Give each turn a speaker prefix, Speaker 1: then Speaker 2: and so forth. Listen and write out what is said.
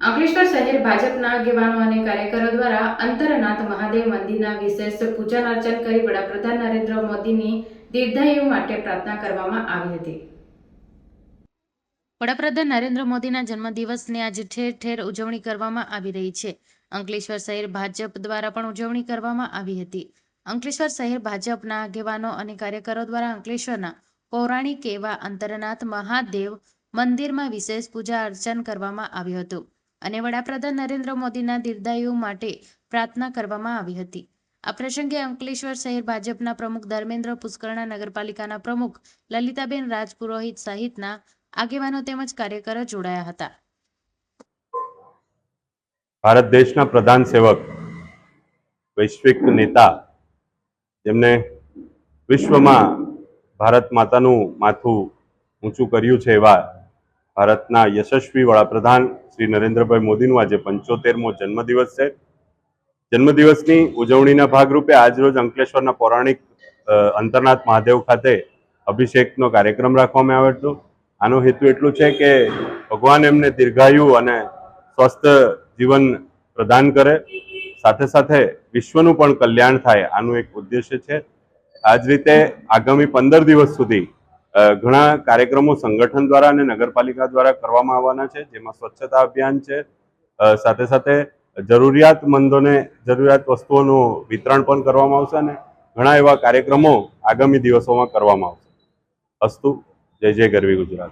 Speaker 1: અંકલેશ્વર શહેર ભાજપના આગેવાનો અને કાર્યકરો દ્વારા અંતરનાથ મહાદેવ મંદિરના વિશેષ પૂજન અર્ચન કરી વડાપ્રધાન નરેન્દ્ર મોદીની દીર્ઘાયુ માટે પ્રાર્થના કરવામાં આવી હતી. વડાપ્રધાન નરેન્દ્ર મોદીના જન્મદિવસની આજે ઠેર ઠેર ઉજવણી કરવામાં આવી રહી છે. અંકલેશ્વર શહેર ભાજપ દ્વારા પણ ઉજવણી કરવામાં આવી હતી. અંકલેશ્વર શહેર ભાજપના આગેવાનો અને કાર્યકરો દ્વારા અંકલેશ્વરના પૌરાણિક એવા અંતરનાથ મહાદેવ મંદિરમાં વિશેષ પૂજા અર્ચન કરવામાં આવ્યું હતું. અને વડાપ્રધાન નરેન્દ્ર મોદીના દીર્ઘાયુ માટે પ્રાર્થના કરવામાં આવી હતી. આ પ્રસંગે અંકલેશ્વર શહેર ભાજપના પ્રમુખ ધર્મેન્દ્ર પુષ્કરણા નગરપાલિકાના પ્રમુખ લલિતાબેન રાજપુરોહિત સહિતના આગેવાનો તેમજ કાર્યકરો જોડાયા હતા.
Speaker 2: ભારત દેશના પ્રધાન સેવક, વૈશ્વિક નેતા જેમને વિશ્વમાં ભારત માતાનું માથું ઊંચું કર્યું છે એવા ભારતના યશસ્વી વડાપ્રધાન શ્રી નરેન્દ્રભાઈ મોદીનું આજે પંચોતેરમો જન્મદિવસ છે. જન્મદિવસની ઉજવણીના ભાગરૂપે આજરોજ અંકલેશ્વરના પૌરાણિક અંતરનાથ મહાદેવ ખાતે અભિષેકનો કાર્યક્રમ રાખવામાં આવ્યો હતો. આનો હેતુ એટલું છે કે ભગવાન એમને દીર્ઘાયુ અને સ્વસ્થ જીવન પ્રદાન કરે. સાથે સાથે વિશ્વનું પણ કલ્યાણ થાય આનું એક ઉદ્દેશ્ય છે. આ જ રીતે આગામી પંદર દિવસ સુધી ઘણા કાર્યક્રમો સંગઠન દ્વારા અને નગરપાલિકા દ્વારા કરવામાં આવવાના છે, જેમાં સ્વચ્છતા અભિયાન છે સાથે સાથે જરૂરિયાતમંદોને જરૂરિયાત વસ્તુઓનું વિતરણ પણ કરવામાં આવશે અને ઘણા એવા કાર્યક્રમો આગામી દિવસોમાં કરવામાં આવશે. અસ્તુ, જય જય ગરવી ગુજરાત.